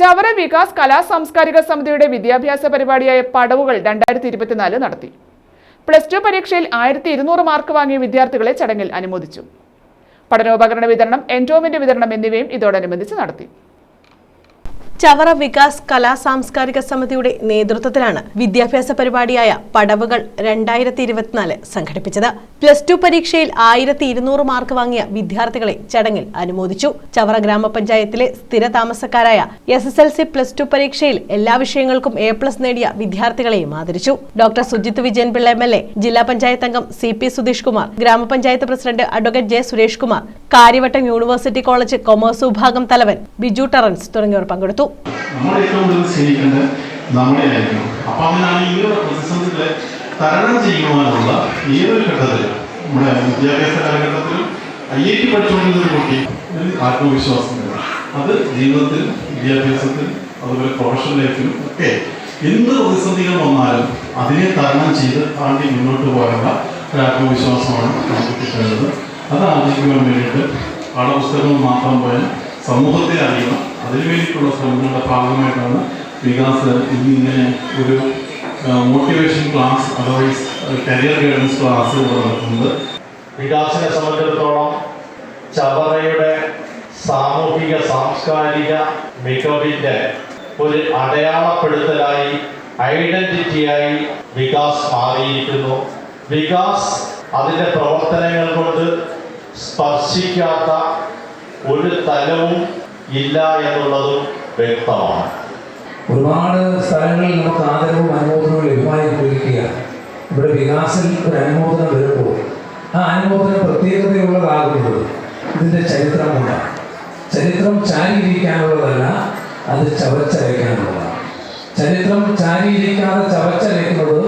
ചവറ വികാസ് കലാ സാംസ്കാരിക സമിതിയുടെ വിദ്യാഭ്യാസ പരിപാടിയായ പടവുകൾ രണ്ടായിരത്തി ഇരുപത്തിനാല് നടത്തി. പ്ലസ് ടു പരീക്ഷയിൽ ആയിരത്തി ഇരുന്നൂറ് മാർക്ക് വാങ്ങിയ വിദ്യാർത്ഥികളെ ചടങ്ങിൽ അനുമോദിച്ചു. പഠനോപകരണ വിതരണം എൻഡോമെന്റ് വിതരണം എന്നിവയും ഇതോടനുബന്ധിച്ച് നടത്തി. ചവറ വികാസ് കലാ സാംസ്കാരിക സമിതിയുടെ നേതൃത്വത്തിലാണ് വിദ്യാഭ്യാസ പരിപാടിയായ പടവുകൾ രണ്ടായിരത്തി ഇരുപത്തിനാല് സംഘടിപ്പിച്ചത്. പ്ലസ് ടു പരീക്ഷയിൽ ആയിരത്തി ഇരുന്നൂറ് മാർക്ക് വാങ്ങിയ വിദ്യാർത്ഥികളെ ചടങ്ങിൽ അനുമോദിച്ചു. ചവറ ഗ്രാമപഞ്ചായത്തിലെ സ്ഥിര താമസക്കാരായ S S L C plus two പരീക്ഷയിൽ എല്ലാ വിഷയങ്ങൾക്കും എ പ്ലസ് നേടിയ വിദ്യാർത്ഥികളെയും ആദരിച്ചു. Doctor Sujith Vijayan Pillai M L A ജില്ലാ പഞ്ചായത്ത് അംഗം സി പി സുധീഷ് കുമാർ ഗ്രാമപഞ്ചായത്ത് president advocate J Suresh Kumar Karyavattom university college commerce വിഭാഗം തലവൻ ബിജു ടറൻസ് തുടങ്ങിയവർ പങ്കെടുത്തു. നമ്മൾ ഏറ്റവും കൂടുതൽ സ്നേഹിക്കേണ്ടത് നമ്മളെ ആയിരിക്കണം അപ്പം ഈ ഒരു തരണം ചെയ്യുവാനുള്ള ഏതൊരു ഘട്ടത്തിലും നമ്മുടെ വിദ്യാഭ്യാസ കാലഘട്ടത്തിലും ഐ ഐ ടി പഠിച്ചുകൊണ്ടിരുന്ന അത് ജീവിതത്തിൽ വിദ്യാഭ്യാസത്തിൽ അതുപോലെ പ്രൊഫഷണൽ ലൈഫിലും ഒക്കെ എന്ത് പ്രതിസന്ധികൾ വന്നാലും അതിനെ തരണം ചെയ്ത് താണ്ടി മുന്നോട്ട് പോകാനുള്ള ഒരു ആത്മവിശ്വാസമാണ് നമുക്ക് കിട്ടേണ്ടത്. അത് ആർജിക്കുവാൻ വേണ്ടിയിട്ട് പാഠപുസ്തകങ്ങൾ മാത്രം പോയാൽ സമൂഹത്തെ അറിയണം അതിനു വേണ്ടിയിട്ടുള്ള ശ്രമങ്ങളുടെ ഭാഗമായിട്ടാണ് വികാസ് ഇന്നിങ്ങനെ ഒരു motivation class otherwise career guidance class നടത്തുന്നത്. വികാസിനെ സംബന്ധിച്ചിടത്തോളം ചവറയുടെ സാമൂഹിക സാംസ്കാരിക മികവിന്റെ ഒരു അടയാളപ്പെടുത്തലായി ഐഡന്റിറ്റിയായി വികാസ് മാറിയിരിക്കുന്നു. വികാസ് അതിന്റെ പ്രവർത്തനങ്ങൾ കൊണ്ട് സ്പർശിക്കാത്ത ഒരു തലവും ഇല്ല എന്നുള്ളതും വ്യക്തമാണ്. ഒരുപാട് സ്ഥലങ്ങളിൽ നമുക്ക് ആദരവും അനുമോദനവും ലഭ്യമായി കൊണ്ടിരിക്കുക ഇവിടെ വികാസിൽ ഒരു അനുമോദനം വരുമ്പോൾ ആ അനുമോദനം പ്രത്യേകതയുള്ളതാകുന്നത് ഇതിന്റെ കൊണ്ട് ചരിത്രം ചാരിയിരിക്കാനുള്ളതല്ല അത് ചവച്ചരയ്ക്കാനുള്ളതാണ്. ചരിത്രം ചാരിയിരിക്കാതെ ചവച്ചരയ്ക്കുന്നത്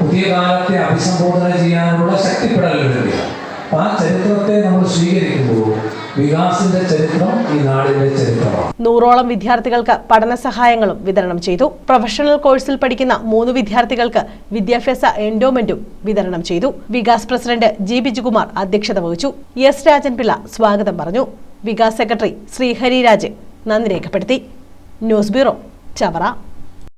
പുതിയ കാലത്തെ അഭിസംബോധന ചെയ്യാനുള്ള ശക്തിപ്പെടലിന് വേണ്ടിയാണ്. അപ്പം ആ ചരിത്രത്തെ നമ്മൾ സ്വീകരിക്കുമ്പോൾ വികാസിന്റെ ചരിത്രം ഈ നാടിന്റെ ചരിത്രമാണ്. നൂറോളം വിദ്യാർത്ഥികൾക്ക് പഠന സഹായങ്ങളും വിതരണം ചെയ്തു. പ്രൊഫഷണൽ കോഴ്സിൽ പഠിക്കുന്ന മൂന്ന് വിദ്യാർത്ഥികൾക്ക് വിദ്യാഭ്യാസ എൻഡോമെന്റും വിതരണം ചെയ്തു. വികാസ് പ്രസിഡന്റ് ജി ബിജുകുമാർ അധ്യക്ഷത വഹിച്ചു. എസ് രാജൻപിള്ള സ്വാഗതം പറഞ്ഞു. വികാസ് സെക്രട്ടറി ശ്രീഹരി രാജൻ നന്ദി രേഖപ്പെടുത്തി. News bureau Chavara.